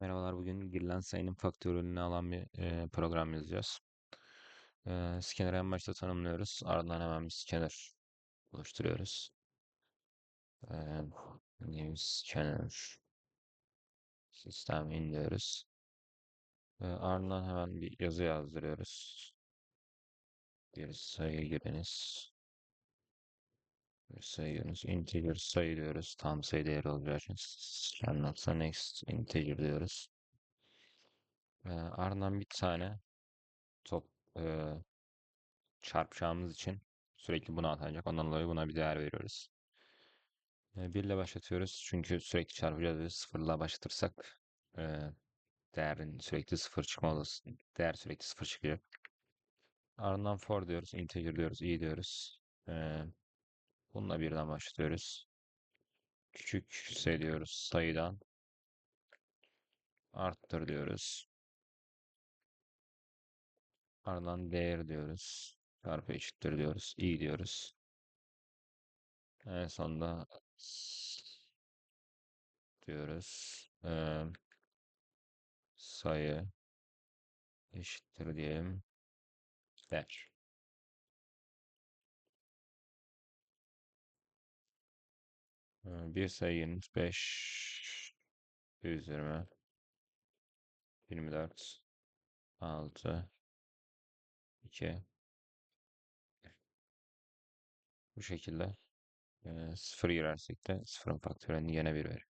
Merhabalar, bugün girilen sayının faktöriyelini alan bir e, program yazacağız. E, scanner'ı en başta tanımlıyoruz. Ardından hemen bir scanner oluşturuyoruz. E, new scanner sistem in diyoruz. E, ardından hemen bir yazı yazdırıyoruz. Bir sayı giriniz. Bir sayı giriniz. Integer sayı diyoruz. Tam sayı değeri olacağı için scan next integer diyoruz. E, ardından bir tane top e, çarpacağımız için sürekli buna atanacak. Ondan dolayı buna bir değer veriyoruz. E, 1 ile başlatıyoruz. Çünkü sürekli çarpacağız ve 0 ile başlatırsak e, değerin sürekli 0 çıkma olası. Değer sürekli 0 çıkacak. Ardından for diyoruz. Integer diyoruz. i diyoruz. E, bununla birden başlatıyoruz. Küçük diyoruz sayıdan. Arttır diyoruz. Ardından değer diyoruz. Çarpı eşittir diyoruz. i diyoruz. En sonunda diyoruz. Ee, sayı eşittir diyelim. Der. Bir sayının 5 120 24 6 2 bu şekilde e, 0 girersek de 0'ın faktörünü yine 1 verir.